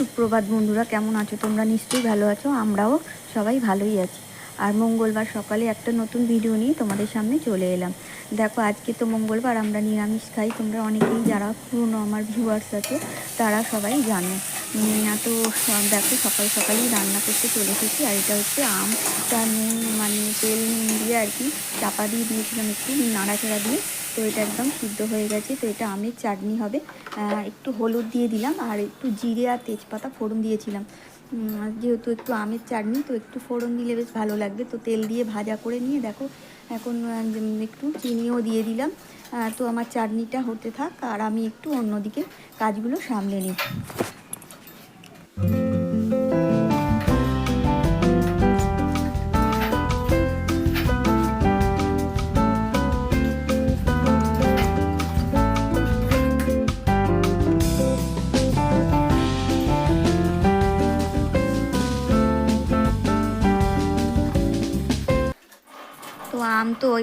সুপ্রভাত বন্ধুরা কেমন আছো? তোমরা নিশ্চয়ই ভালো আছো আমরাও সবাই ভালোই আছি। আর মঙ্গলবার সকালে একটা নতুন ভিডিও নিয়ে তোমাদের সামনে চলে এলাম। দেখো আজকে তো মঙ্গলবার আমরা নিরামিষ খাই। তোমরা অনেকেই যারা পুরনো আমার ভিউয়ার্স আছে তারা সবাই জানো। উম, তো দেখো সকাল সকালেই রান্না করতে চলে এসেছি আর এটা হচ্ছে আমটা নুন মানে তেল নুন দিয়ে আর কি চাপা দিয়ে দিয়েছিলাম একটু নাড়াচাড়া দিয়ে। তো এটা একদম সিদ্ধ হয়ে গেছে। তো এটা আমের চাটনি হবে। একটু হলুদ দিয়ে দিলাম আর একটু জিরে আর তেজপাতা ফোড়ন দিয়েছিলাম। যেহেতু একটু আমের চাটনি, তো একটু ফোড়ন দিলে বেশ ভালো লাগবে। তো তেল দিয়ে ভাজা করে নিয়ে দেখো, এখন একটু চিনিও দিয়ে দিলাম। তো আমার চাটনিটা হতে থাক আর আমি একটু অন্যদিকে কাজগুলো সামলে নিই।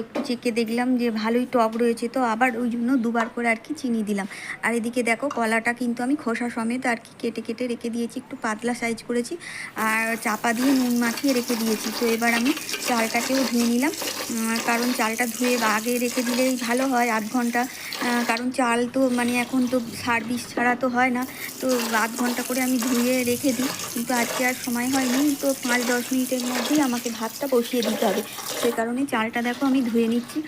একটু চেকে দেখলাম যে ভালোই টক রয়েছে তো আবার ওই জন্য দুবার করে আর কি চিনি দিলাম। আর এদিকে দেখো কলাটা কিন্তু আমি খোসা সমেত আর কি কেটে কেটে রেখে দিয়েছি, একটু পাতলা সাইজ করেছি আর চাপা দিয়ে নুন মাখিয়ে রেখে দিয়েছি। তো এবার আমি চালটাকেও ধুয়ে নিলাম কারণ চালটা ধুয়ে আগে রেখে দিলেই ভালো হয় আধ ঘণ্টা কারণ চাল তো মানে এখন তো সার্ভিস ছাড়া তো হয় না। তো আধ ঘণ্টা করে আমি ধুয়ে রেখে দিই, কিন্তু আজকে আর সময় হয়নি। তো পাঁচ দশ মিনিটের মধ্যেই আমাকে ভাতটা বসিয়ে দিতে হবে। সে কারণে চালটা দেখো আমি ধুয়ে নিচ্ছি।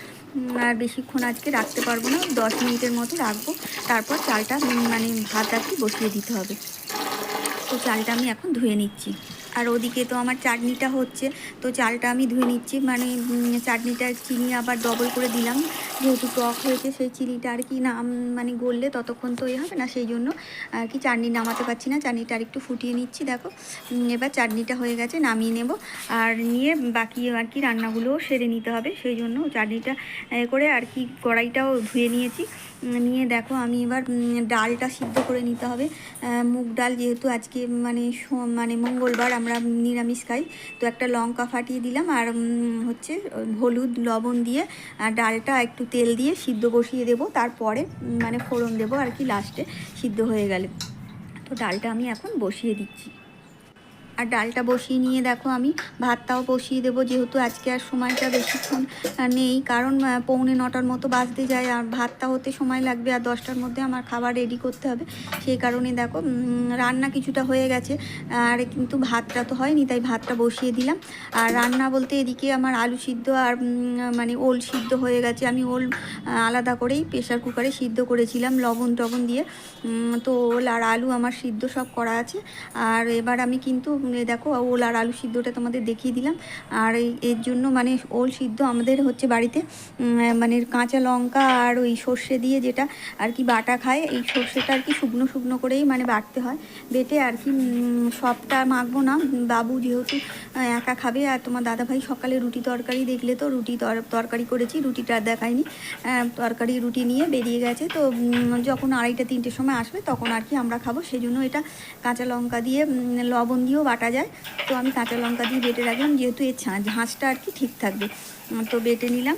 আর বেশিক্ষণ আজকে রাখতে পারব না। দশ মিনিটের মতো রাখব। তারপর চালটা মানে ভাত রাখি বসিয়ে দিতে হবে। তো চালটা আমি এখন ধুয়ে নিচ্ছি। আর ওদিকে তো আমার চাটনিটা হচ্ছে, তো চালটা আমি ধুয়ে নিচ্ছি। মানে চাটনিটা চিনি আবার ডবল করে দিলাম। যেহেতু টক হয়েছে, সেই চিনিটা আর কি না মানে গললে ততক্ষণ তো এ হবে না, সেই জন্য আর কি চাটনি নামাতে পারছি না। চাটনিটা আর একটু ফুটিয়ে নিচ্ছি, দেখো। এবার চাটনিটা হয়ে গেছে, নামিয়ে নেব। আর নিয়ে বাকি আর কি রান্নাগুলোও সেরে নিতে হবে, সেই জন্য চাটনিটা করে আর কি কড়াইটাও ধুয়ে নিয়েছি। নিয়ে দেখো, আমি এবার ডালটা সিদ্ধ করে নিতে হবে। মুগ ডাল যেহেতু আজকে মানে মানে মঙ্গলবার আমরা নিরামিষ খাই, তো একটা লঙ্কা ফাটিয়ে দিলাম আর হচ্ছে, হলুদ, লবণ দিয়ে আর ডালটা একটু তেল দিয়ে সিদ্ধ বসিয়ে দেবো। তারপরে মানে ফোড়ন দেবো আর কি, লাস্টে সিদ্ধ হয়ে গেলে। তো ডালটা আমি এখন বসিয়ে দিচ্ছি। আর ডালটা বসিয়ে নিয়ে দেখো আমি। ভাতটাও বসিয়ে দেবো, যেহেতু আজকে আর সময়টা বেশিক্ষণ নেই। কারণ পৌনে নটার মতো বাজতে যায়, আর ভাতটা হতে সময় লাগবে, আর দশটার মধ্যে আমার খাবার রেডি করতে হবে। সেই কারণে দেখো রান্না কিছুটা হয়ে গেছে। আর কিন্তু ভাতটা তো হয়নি, তাই ভাতটা বসিয়ে দিলাম। আর রান্না বলতে এদিকে আমার আলু সিদ্ধ আর মানে ওল সিদ্ধ হয়ে গেছে। আমি ওল আলাদা করেই প্রেশার কুকারে সিদ্ধ করেছিলাম, লবণ টবণ দিয়ে। তো ওল আর আলু আমার সিদ্ধ সব করা আছে। আর এবার আমি কিন্তু দেখো ওল আর আলু সিদ্ধটা তোমাদের দেখিয়ে দিলাম। আর এর জন্য মানে ওল সিদ্ধ আমাদের হচ্ছে বাড়িতে মানে কাঁচা লঙ্কা আর ওই সর্ষে দিয়ে যেটা আর কি বাটা খায়, এই সর্ষেটা আর কি শুকনো শুকনো করেই মানে বাটতে হয়। বেটে আর কি সবটা মাখবো না। বাবু যেহেতু একা খাবে আর তোমার দাদাভাই সকালে রুটি তরকারি দেখলে তো রুটি তর- তরকারি করেছি, রুটিটা দেখায়নি। তরকারি, রুটি নিয়ে বেরিয়ে গেছে। তো যখন আড়াইটা, তিনটের সময় আসবে তখন আর কি আমরা খাব। সেই জন্য এটা কাঁচা লঙ্কা দিয়ে লবণ দিয়েও বাটা যায়, তো আমি কাঁচা লঙ্কা দিয়ে বেটে রাখলাম, যেহেতু এর ঝাঁঝটা আর কি ঠিক থাকবে। তো বেটে নিলাম।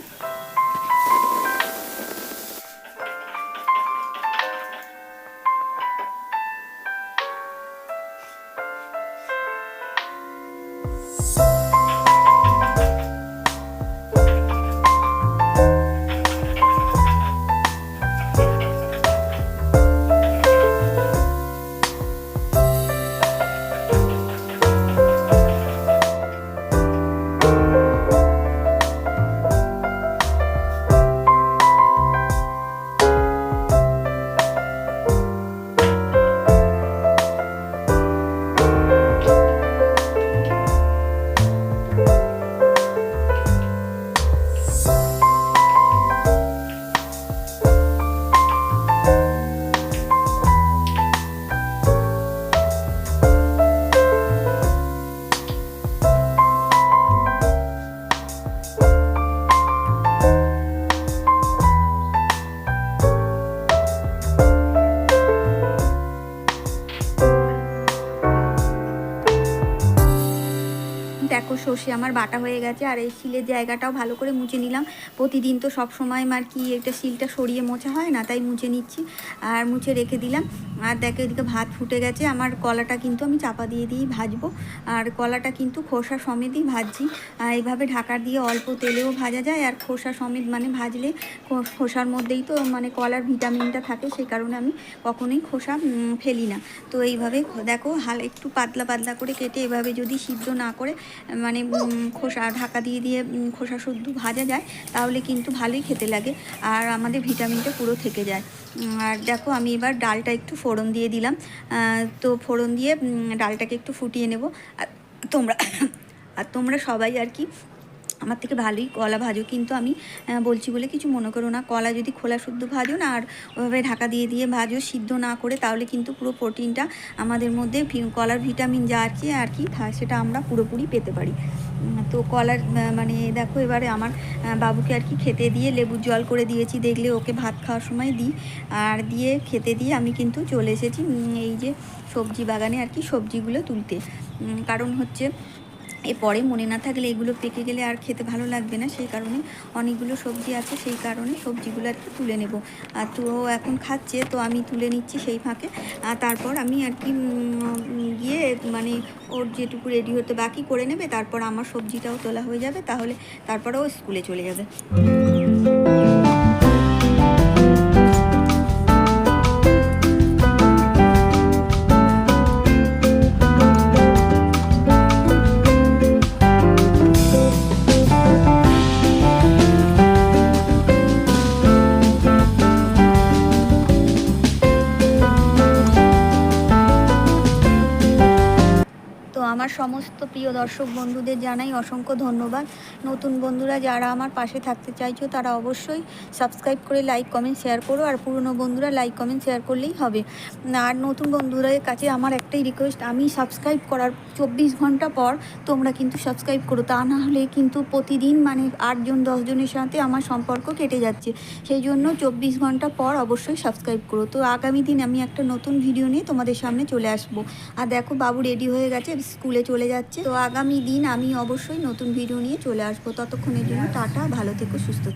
সর্ষে আমার বাটা হয়ে গেছে আর এই শিলের জায়গাটাও ভালো করে মুছে নিলাম। প্রতিদিন তো সব সময় আর কি একটা শিলটা সরিয়ে মোছা হয় না, তাই মুছে নিচ্ছি আর মুছে রেখে দিলাম। আর দেখো এদিকে ভাত ফুটে গেছে, আমার কলাটা কিন্তু আমি চাপা দিয়ে দিয়েই ভাজবো। আর কলাটা কিন্তু খোসা সমেতই ভাজছি। এইভাবে ঢাকা দিয়ে অল্প তেলেও ভাজা যায় আর খোসা সমেত মানে ভাজলে খোসার মধ্যেই তো মানে কলার ভিটামিনটা থাকে, সেই কারণে আমি কখনোই খোসা ফেলি না। তো এইভাবে দেখো হাল একটু পাতলা পাতলা করে কেটে এভাবে যদি সিদ্ধ না করে মানে খোসা ঢাকা দিয়ে দিয়ে খোসা শুদ্ধ ভাজা যায়, তাহলে কিন্তু ভালোই খেতে লাগে। আর আমাদের ভিটামিনটা পুরো থেকে যায়। আর দেখো, আমি এবার ডালটা একটু ফোড়ন দিয়ে দিলাম। তো ফোড়ন দিয়ে ডালটাকে একটু ফুটিয়ে নেব। আর তোমরা আর তোমরা সবাই আর কি আমার থেকে ভালোই কলা ভাজো। কিন্তু আমি বলছি বলে কিছু মনে করো না। কলা যদি খোলা শুদ্ধ ভাজো না, আর ওভাবে ঢাকা দিয়ে দিয়ে ভাজো, সিদ্ধ না করে, তাহলে কিন্তু পুরো প্রোটিনটা আমাদের মধ্যে কলার ভিটামিন যা আছে আর কি সেটা আমরা পুরোপুরি পেতে পারি। তো কলার মানে দেখো এবারে আমার বাবুকে আর কি খেতে দিয়ে লেবুর জল করে দিয়েছি। দেখলে ওকে ভাত খাওয়ার সময় দিই। আর দিয়ে খেতে দিয়ে আমি কিন্তু চলে এসেছি এই যে সবজি বাগানে আর কি সবজিগুলো তুলতে। কারণ হচ্ছে এরপরে মনে না থাকলে এগুলো পেকে গেলে আর খেতে ভালো লাগবে না, সেই কারণে অনেকগুলো সবজি আছে, সেই কারণে সবজিগুলো আর কি তুলে নেব। আর তো এখন খাচ্ছে, তো আমি তুলে নিচ্ছি সেই ফাঁকে। আর তারপর আমি আর কি গিয়ে মানে ওর যেটুকু রেডি হতে বাকি করে নেবে, তারপর আমার সবজিটাও তোলা হয়ে যাবে, তাহলে তারপর ও স্কুলে চলে যাবে। আমার সমস্ত প্রিয় দর্শক বন্ধুদের জানাই অসংখ্য ধন্যবাদ। নতুন বন্ধুরা যারা আমার পাশে থাকতে চাইছো, তারা অবশ্যই সাবস্ক্রাইব করে লাইক কমেন্ট শেয়ার করো। আর পুরনো বন্ধুরা লাইক কমেন্ট শেয়ার করলেই হবে। আর নতুন বন্ধুদের কাছে আমার একটাই রিকোয়েস্ট আমি সাবস্ক্রাইব করার চব্বিশ ঘণ্টা পর তোমরা কিন্তু সাবস্ক্রাইব করো। তা না হলে কিন্তু প্রতিদিন মানে আটজন, দশজনের সাথে আমার সম্পর্ক কেটে যাচ্ছে। সেই জন্য চব্বিশ ঘণ্টা পর অবশ্যই সাবস্ক্রাইব করো। তো আগামী দিন আমি একটা নতুন ভিডিও নিয়ে তোমাদের সামনে চলে আসব। আর দেখো বাবু রেডি হয়ে গেছে স্কুলে চলে যাচ্ছে। তো আগামী দিন আমি অবশ্যই নতুন ভিডিও নিয়ে চলে আসব। ততক্ষণের জন্য টাটা, ভালো থেকো, সুস্থ